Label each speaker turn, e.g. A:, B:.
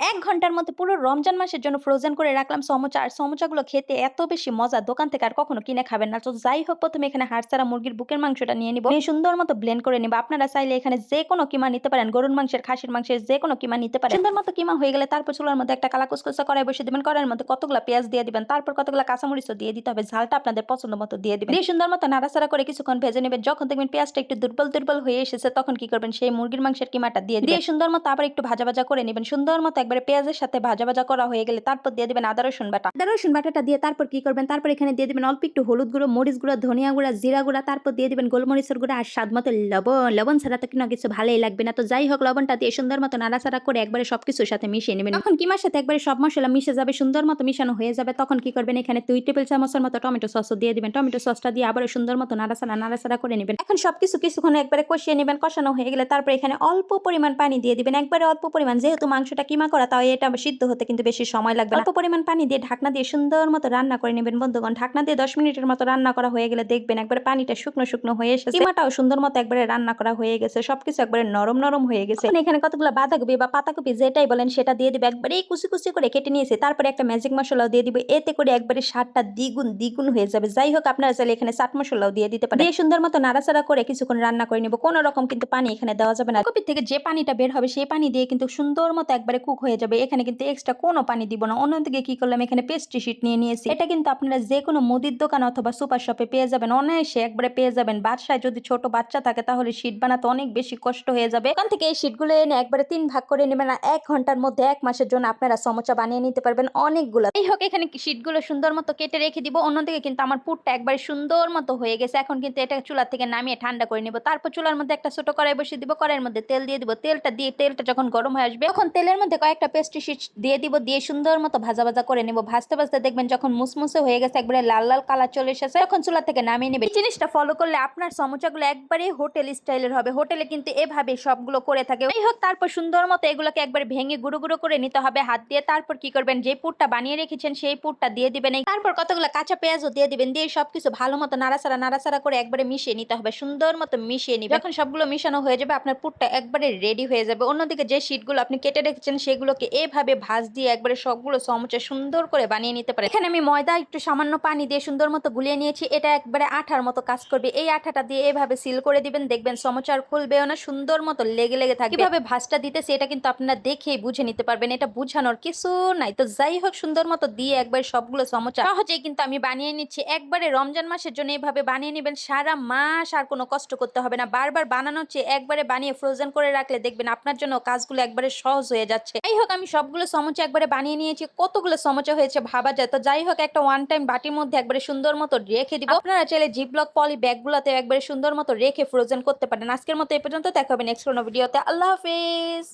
A: এক ঘণ্টার মধ্যে পুরো রমজান মাসের জন্য ফ্রোজেন করে রাখলাম সমোচা। আর সমোচাগুলো খেতে এত বেশি মজা, দোকান থেকে আর কখনো কিনে খাবেন না। তো যাই হোক প্রথমে এখানে হাড়-ছাড়া মুরগির বুকের মাংসটা নিয়ে নিব। সুন্দর মতো ব্লেন্ড করে নিব। আপনারা চাইলে এখানে যেকোনো কিমা নিতে পারেন। গরুর মাংসের, খাসির মাংসের যেকোনো কিমা নিতে পারেন। সুন্দর মতো কিমা হয়ে গেলে তারপর চুলার মধ্যে একটা কালা কুচকুচা কড়াই বসিয়ে দিবেন। কড়াইয়ের মধ্যে কতগুলা পেঁয়াজ দিয়ে দিবেন। তারপর কতগুলা কাঁচামরিচও দিয়ে দিতে হবে। ঝালটা আপনাদের পছন্দ মতো দিয়ে দিবেন। সুন্দর মতো নাড়াচাড়া করে কিছুক্ষণ ভেজে নেবেন। যখন দেখবেন পেঁয়াজটা একটু দুর্বল, দুর্বল হয়ে এসেছে তখন কি করবেন সেই মুরগির মাংসের কিমাটা দিয়ে দিয়ে সুন্দর মতো আবার একটু ভাজা, ভাজা করে নিবেন। সুন্দর মতো একবারে পেঁয়াজের সাথে ভাজা, ভাজা করা হয়ে গেলে তারপর দিয়ে দিবেন আদা রসুন বাটা। আদা রসুন বাটাটা দিয়ে তারপর কি করবেন? তারপর এখানে দিয়ে দিবেন অল্প একটু হলুদ গুঁড়ো মরিচ গুঁড়ো ধনিয়া গুঁড়া জিরা গুঁড়া তারপর দিয়ে দিবেন গোলমরিচের গুঁড়া আর স্বাদ মতো লবণ। লবণ ছাড়া তো কিনা কিছু ভালোই লাগবে না। তো যাই হোক লবণটা দিয়ে সুন্দর মতো নাড়াচাড়া করে একবারে সবকিছুর সাথে মিশিয়ে নেবেন। তখন কিমার সাথে একবারে সব মশলা মিশে যাবে সুন্দর মতো মিশানো হয়ে যাবে তখন কি করবেন? এখানে দুই টেবিল চামচের মতো টমেটো সস দিয়ে দিবেন। টমেটো সসটা দিয়ে আবার সুন্দর মতো নাড়াচাড়া নাড়াচাড়া করে নেবেন। এখন সবকিছু কিছুক্ষণ একবারে কষিয়ে নেবেন। কষানো হয়ে গেলে তারপর এখানে অল্প পরিমাণ পানি দিয়ে দিবেন। একবারে অল্প পরিমাণ যেহেতু মাংসটা কিমা করা তাই এটা সিদ্ধ হতে কিন্তু বেশি সময় লাগবে অল্প পরিমাণ পানি দিয়ে ঢাকনা দিয়ে সুন্দর মতো রান্না করে নেবেন বন্ধুগণ। ঢাকনা দিয়ে দশ মিনিটের মতো রান্না করা হয়ে গেলে দেখবেন একবারে পানিটা শুকনো শুকনো হয়ে এসেছে। কিমাটাও সুন্দর মতো একবারে রান্না করা হয়ে গেছে। সবকিছু একবারে নরম নরম হয়ে গেছে। এখানে কতগুলো বাঁধাকপি বা পাতাকপি যেটাই বলেন সেটা দিয়ে দিবে। একবারে কুচি কুচি করে কেটে নিয়েছে। তারপরে একটা ম্যাজিক মশলাও দিয়ে দিবে। এতে করে একবারে স্বাদটা দ্বিগুণ দ্বিগুণ হয়ে যাবে। যাই হোক আপনারা চাইলে এখানে চাট মশলাও দিয়ে দিতে পারেন। দিয়ে সুন্দর মতো নাড়াচাড়া করে কিছুক্ষণ রান্না করে নিব। কোনো রকম কিন্তু পানি এখানে দেওয়া যাবে না। কপি থেকে যে পানিটা বের হবে সেই পানি দিয়ে কিন্তু সুন্দর মতো একবারে কুক হয়ে যাবে। এখানে কিন্তু এক্সট্রা কোনো পানি দিব না। অন্যদিকে কি করলাম? এখানে পেস্ট্রি শিট নিয়ে নিয়েছি। এটা কিন্তু আপনারা যে কোনো মুদির দোকান অথবা সুপার শপে পেয়ে যাবেন। অনায়াসে একবারে পেয়ে যাবেন। বাসায় যদি ছোট বাচ্চা থাকে তাহলে শীট বানাতে অনেক বেশি কষ্ট হয়ে যাবে। ওখান থেকে এই শীটগুলো এনে একবারে তিন ভাগ করে নেবেন আর এক ঘণ্টার মধ্যে এক মাসের জন্য আপনারা সমোচা বানিয়ে নিতে পারবেন অনেকগুলো। এই হোক, এখানে শীটগুলো সুন্দর মতো কেটে রেখে দিব। অন্যদিকে কিন্তু আমার পুরটা একবারে সুন্দর মতো হয়ে গেছে। এখন কিন্তু এটা চুলা থেকে নামিয়ে ঠান্ডা করে নেব। তারপর চুলার মধ্যে একটা ছোট কড়াই বসিয়ে দিব। কড়াইয়ের মধ্যে তেল দিয়ে দিব। তেলটা দিয়ে, তেলটা যখন গরম হয়ে আসবে, তখন তেলের মধ্যে কয়েকটা পেস্ট্রি শিট দিয়ে দিব, দিয়ে সুন্দর মতো ভাজা ভাজা করে নেব। ভাজতে ভাজতে দেখবেন যখন মুসমুসে হয়ে গেছে, একবারে লাল লাল কালার চলে এসেছে, তখন চুলা থেকে নামিয়ে নেবে জিনিসটা ফলো করলে আপনার সমোচাগুলো একবারে হোটেল স্টাইলের হবে। হোটেলে কিন্তু এভাবে সবগুলো করে থাকে। এই হোক, তারপর সুন্দর মতো এগুলোকে একবারে ভেঙে গুঁড়ো গুঁড়ো করে নিতে হবে। হাত দিয়ে তারপর কি করবেন? যে পুরটা বানিয়ে রেখেছেন, সেই পুরটা দিয়ে দিবেন। তারপর কতগুলো কাঁচা পেঁয়াজও দিয়ে দিবেন। দিয়ে সবকিছু ভালো মতো নাড়াচাড়া নাড়াচাড়া করে একবারে মিশিয়ে নিতে হবে। সুন্দর মতো মিশিয়ে নিবে যখন সবগুলো মিশানো হয়ে যাবে, আপনার পুরটা একবারে রেডি হয়ে যাবে। অন্যদিকে যে শিটগুলো আপনি কেটে রেখেছেন সেগুলোকে এভাবে ভাজ দিয়ে একবারে সবগুলো সমোচা সুন্দর করে বানিয়ে নিতে পারে। এখানে আমি ময়দা, একটু সামান্য পানি দিয়ে সুন্দর মতো গুলিয়ে নিয়েছি। এটা একবারে আঠার মতো কাজ করবে। এই আঠাটা দিয়ে এভাবে সিল করে দিবেন। দেখবেন সমোচার খুলবেও না, সুন্দর মতো লেগে লেগে থাকবে। কীভাবে ভাজটা দিতেছে এটা কিন্তু আপনারা দেখেই বুঝে নিতে পারবেন। এটা বুঝানোর কিছু নাই। তো যাই হোক, সুন্দর মতো দিয়ে একবার সবগুলো সমোচা সহজেই কিন্তু আমি বানিয়ে নিচ্ছি। একবারে রমজান মাসের জন্য এভাবে বানিয়ে নেবেন। সারা মাস আর কোনো কষ্ট করতে হবে না। বারবার বানানোর চেয়ে একবারে বানিয়ে ফ্রোজেন করে রাখলে দেখবেন আপনার জন্য কাজগুলো একবারে সহজ হয়ে যাচ্ছে। হোক আমি সবগুলো সমোচা একবারে বানিয়ে নিয়েছি। কতগুলো সমোচা হয়েছে ভাবা যায়। তো যাই হোক একটা ওয়ান টাইম বাটির মধ্যে একবারে সুন্দর মতো রেখে দিব। আপনারা চাইলে জিপলক পলি ব্যাগগুলোতে একবারে সুন্দর মতো রেখে ফ্রোজেন করতে পারেন। আজকের মতো এ পর্যন্ত, দেখা হবে নেক্সট কোনো ভিডিওতে আল্লাহ হাফিজ!